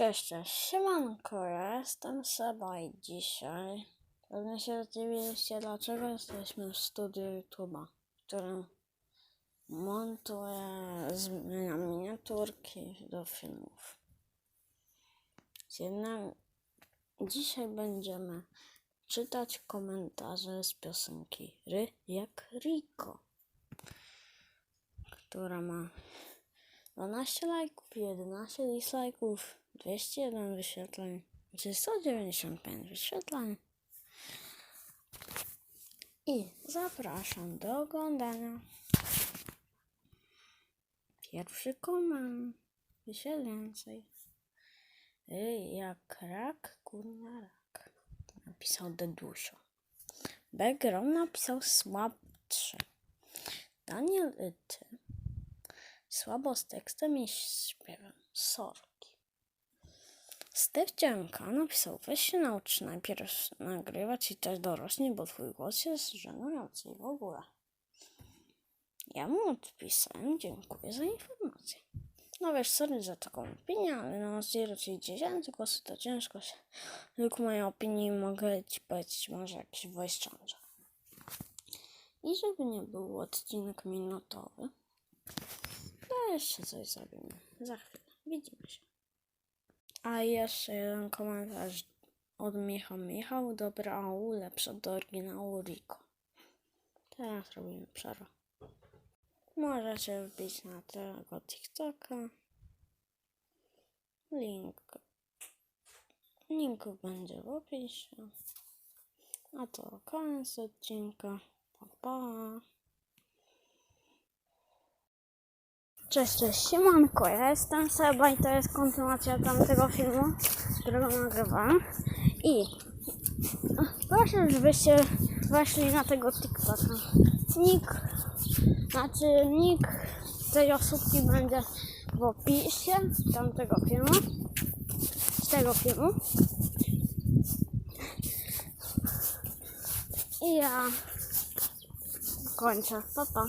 Cześć, cześć, siemanko, ja jestem Seba i dzisiaj pewnie się zdziwiliście, dlaczego jesteśmy w studiu YouTube'a, w którym montuję, miniaturki do filmów. Z jednym, dzisiaj będziemy czytać komentarze z piosenki Ry jak Rico, która ma 12 lajków, 11 dislajków, 201 wyświetleń, czy 195 wyświetleń. I zapraszam do oglądania. Pierwszy koment, się więcej. Ej, jak rak, kurwa rak. Napisał Dedusio. Background napisał słabszy. Daniel Yty. Słabo z tekstem i śpiewem. Sorki. Stewcianka napisał, weź się naucz najpierw nagrywać i też dorośnie, bo twój głos jest żenujący w ogóle. Ja mu odpisałem, dziękuję za informację. No wiesz, sorry za taką opinię, ale na zero czyli 10 głosy to ciężko się. Według mojej opinii mogę ci powiedzieć może jakiś voice changer. I żeby nie był odcinek minutowy, to jeszcze coś zrobimy. Za chwilę. Widzimy się. A jeszcze jeden komentarz od Michał. Michał, dobra, au, lepsze do oryginału Rico. Teraz robimy przerwę. Możecie wbić na tego TikToka. Link. Link będzie w opisie. A to koniec odcinka. Pa, pa. Cześć, cześć, siemanko, ja jestem Seba i to jest kontynuacja tamtego filmu, którego nagrywałem. I proszę, żebyście weszli na tego TikToka. Nick, znaczy nick tej osobki będzie w opisie tamtego filmu, z tego filmu. I ja kończę, pa pa.